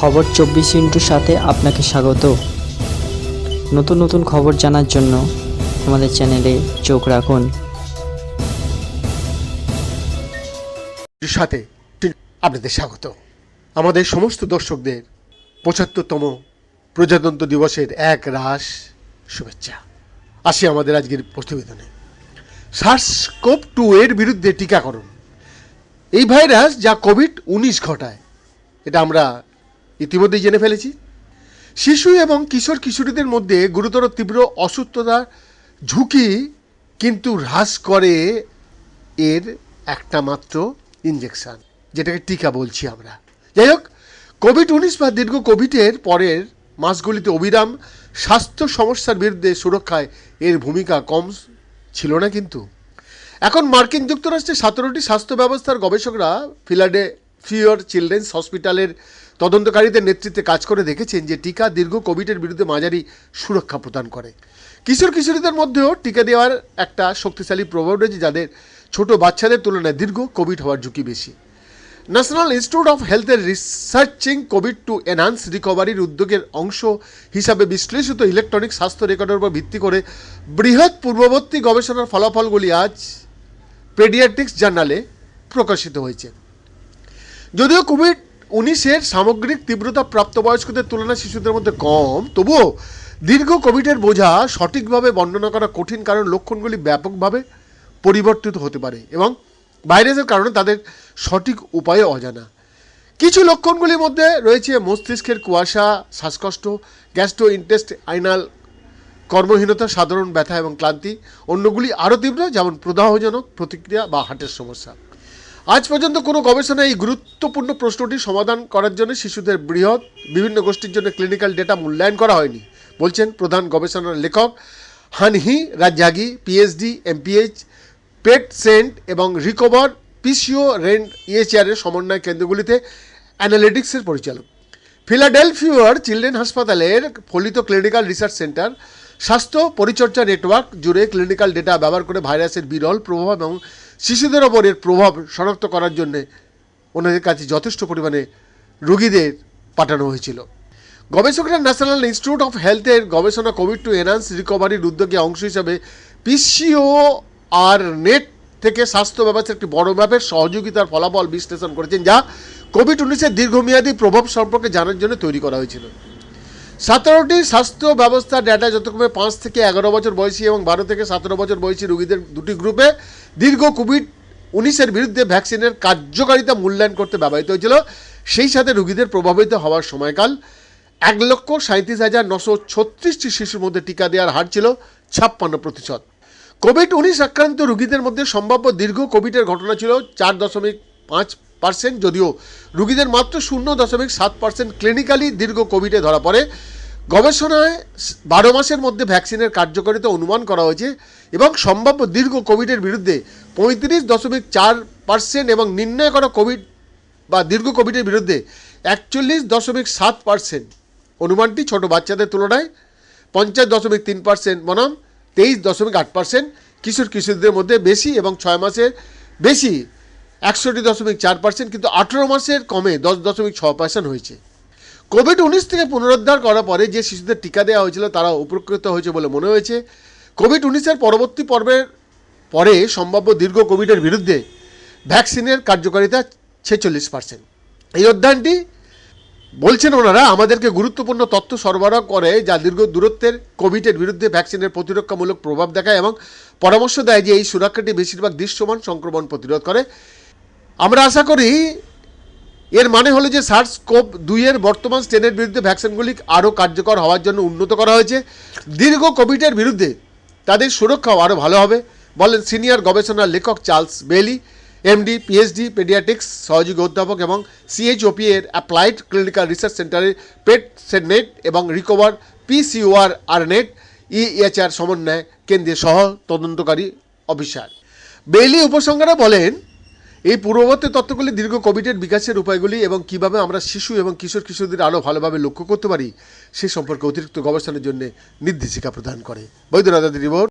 খবর চব্বিশ ইন্টুর সাথে আপনাকে স্বাগত। নতুন নতুন খবর জানার জন্য আমাদের চ্যানেলে চোখ রাখুন। সাথে আপনাদের স্বাগত। আমাদের সমস্ত দর্শকদের পঁচাত্তরতম প্রজাতন্ত্র দিবসের এক রাস শুভেচ্ছা। আসি আমাদের আজকের প্রতিবেদনে। সার্সকোপ টু এর বিরুদ্ধে টিকাকরণ। এই ভাইরাস যা কোভিড উনিশ ঘটায়, এটা আমরা ইতিমধ্যেই জেনে ফেলেছি। শিশু এবং কিশোর কিশোরীদের মধ্যে গুরুতর তীব্র অসুস্থতার ঝুঁকি কিন্তু হ্রাস করে এর একটা মাত্র ইঞ্জেকশন যেটাকে টিকা বলছি আমরা। যাই হোক কোভিড উনিশ বা দীর্ঘ কোভিডের পরের মাসগুলিতে অবিরাম স্বাস্থ্য সমস্যার বিরুদ্ধে সুরক্ষায় এর ভূমিকা কম ছিল না কিন্তু। এখন মার্কিন যুক্তরাষ্ট্রের সতেরোটি স্বাস্থ্য ব্যবস্থার গবেষকরা ফিলাডে ফিওর চিলড্রেন্স হসপিটালের তদন্তকারীদের নেতৃত্বে কাজ করে দেখেছেন যে টিকা দীর্ঘ কোভিডের বিরুদ্ধে মাঝারি সুরক্ষা প্রদান করে। কিশোর কিশোরীদের মধ্যেও টিকা দেওয়ার একটা শক্তিশালী প্রভাব রয়েছে যাদের ছোট বাচ্চাদের তুলনায় দীর্ঘ কোভিড হওয়ার ঝুঁকি বেশি। ন্যাশনাল ইনস্টিটিউট অফ হেলথের রিসার্চিং কোভিড টু এনহান্স রিকভারির উদ্যোগের অংশ হিসাবে বিশ্লেষিত ইলেকট্রনিক স্বাস্থ্য রেকর্ডের উপর ভিত্তি করে বৃহৎ পূর্ববর্তী গবেষণার ফলাফলগুলি আজ পেডিয়াট্রিক্স জার্নালে প্রকাশিত হয়েছে। যদিও কোভিড উনিশের সামগ্রিক তীব্রতা প্রাপ্তবয়স্কদের তুলনায় শিশুদের মধ্যে কম। তবুও দীর্ঘ কোভিডের বোঝা সঠিকভাবে বর্ণনা করা কঠিন কারণ লক্ষণগুলি ব্যাপকভাবে পরিবর্তিত হতে পারে এবং ভাইরাসের কারণে তাদের সঠিক উপায়ে অজানা। কিছু লক্ষণগুলির মধ্যে রয়েছে মস্তিষ্কের কুয়াশা, শ্বাসকষ্ট গ্যাস্ট্রো ইন্টেস্ট আইনাল কর্মহীনতা, সাধারণ ব্যথা এবং ক্লান্তি। অন্যগুলি আরও তীব্র, যেমন প্রদাহজনক প্রতিক্রিয়া বা হার্টের সমস্যা। আজ পর্যন্ত কোনো গবেষণায় এই গুরুত্বপূর্ণ প্রশ্নটি সমাধান করার জন্য শিশুদের বৃহৎ, বিভিন্ন গোষ্ঠীর জন্য ক্লিনিক্যাল ডেটা মূল্যায়ন করা হয়নি, বলছেন প্রধান গবেষণার লেখক Hanieh Razzaghi PhD MPH PEDSnet এবং রিকভার পিসিও রেন্ট ইএচআরের সমন্বয় কেন্দ্রগুলিতে অ্যানালিটিক্সের পরিচালক। ফিলাডেলফিয়ার চিলড্রেন হাসপাতালের ফলিত ক্লিনিক্যাল রিসার্চ সেন্টার স্বাস্থ্য পরিচর্যা নেটওয়ার্ক জুড়ে ক্লিনিক্যাল ডেটা ব্যবহার করে ভাইরাসের বিরল প্রভাব এবং শিশুদের ওপর এর প্রভাব শনাক্ত করার জন্য ওনাদের কাছে যথেষ্ট পরিমাণে রোগীদের পাঠানো হয়েছিল। গবেষকরা ন্যাশনাল ইনস্টিটিউট অফ হেলথের গবেষণা কোভিড টু এনহান্স রিকভারির উদ্যোগে অংশ হিসাবে পিসিও আর নেট থেকে স্বাস্থ্য ব্যবস্থার একটি বড় ম্যাপের সহযোগিতার ফলাফল বিশ্লেষণ করেছেন, যা কোভিড উনিশের দীর্ঘমেয়াদী প্রভাব সম্পর্কে জানার জন্য তৈরি করা হয়েছিল। সতেরোটি স্বাস্থ্য ব্যবস্থা ডেটা যতক্রমে পাঁচ থেকে এগারো বছর বয়সী এবং বারো থেকে সতেরো বছর বয়সী রোগীদের দুটি গ্রুপে দীর্ঘ কোভিড উনিশের বিরুদ্ধে ভ্যাকসিনের কার্যকারিতা মূল্যায়ন করতে ব্যবহৃত হয়েছিল। সেই সাথে রোগীদের প্রভাবিত হওয়ার সময়কাল এক লক্ষ সাঁত্রিশ হাজার নশো ছত্রিশটি শিশুর মধ্যে টিকা দেওয়ার হার ছিল ছাপ্পান্ন প্রতিশত। কোভিড উনিশ আক্রান্ত রোগীদের মধ্যে সম্ভাব্য দীর্ঘ কোভিডের ঘটনা ছিল চার দশমিক পাঁচ পার্সেন্ট যদিও রুগীদের মাত্র শূন্য দশমিক সাত পার্সেন্ট ক্লিনিক্যালি দীর্ঘ কোভিডে ধরা পড়ে। গবেষণায় বারো মাসের মধ্যে ভ্যাকসিনের কার্যকারিতা অনুমান করা হয়েছে এবং সম্ভাব্য দীর্ঘ কোভিডের বিরুদ্ধে পঁয়ত্রিশ দশমিক চার পার্সেন্ট এবং নির্ণয় করা কোভিড বা দীর্ঘ কোভিডের বিরুদ্ধে একচল্লিশ দশমিক সাত পার্সেন্ট। অনুমানটি ছোট বাচ্চাদের তুলনায় পঞ্চাশ দশমিক তিন পার্সেন্ট বনাম, তেইশ দশমিক আট পার্সেন্ট কিশোর কিশোরদের মধ্যে বেশি এবং ছয় মাসের বেশি একষট্টি দশমিক চার পার্সেন্ট কিন্তু আঠেরো মাসের কমে দশ দশমিক ছ পার্সেন্ট হয়েছে। কোভিড উনিশ থেকে পুনরুদ্ধার করার পরে যে শিশুদের টিকা দেওয়া হয়েছিল তারা উপকৃত হয়েছে বলে মনে হয়েছে। কোভিড উনিশের পরবর্তী পর্বের পরে সম্ভাব্য দীর্ঘ কোভিডের বিরুদ্ধে ভ্যাকসিনের কার্যকারিতা ছেচল্লিশ পার্সেন্ট। এই অধ্যয়নটি বলছেন ওনারা, আমাদেরকে গুরুত্বপূর্ণ তথ্য সরবরাহ করে যা দীর্ঘ দূরত্বের কোভিডের বিরুদ্ধে ভ্যাকসিনের প্রতিরক্ষামূলক প্রভাব দেখায় এবং পরামর্শ দেয় যে এই সুরক্ষাটি বেশিরভাগ দৃশ্যমান সংক্রমণ প্রতিরোধ করে। আমরা আশা করি এর মানে হলো যে সার্স কোভ দুইয়ের বর্তমান স্ট্রেনের বিরুদ্ধে ভ্যাকসিনগুলি আরও কার্যকর হওয়ার জন্য উন্নত করা হয়েছে। দীর্ঘ কোভিডের বিরুদ্ধে তাদের সুরক্ষাও আরও ভালো হবে, বলেন সিনিয়র গবেষণা লেখক Charles Bailey MD, PhD paediatrics সহযোগী অধ্যাপক এবং সিএইচওপি এর অ্যাপ্লাইড ক্লিনিক্যাল রিসার্চ সেন্টারের পেট সেটনেট এবং রিকভার পিসিওআর আর নেট ইএচআর সমন্বয় কেন্দ্রের সহ তদন্তকারী অফিসার। বেইলি উপসংহারে বলেন এই পূর্ববর্তী তত্ত্বগুলি দীর্ঘ কোভিডের বিকাশের উপায়গুলি এবং কীভাবে আমরা শিশু এবং কিশোর কিশোরদের আরও ভালোভাবে লক্ষ্য করতে পারি, সে সম্পর্কে অতিরিক্ত গবেষণার জন্য নির্দেশিকা প্রদান করে। বৈদ্যনাথ রিপোর্ট।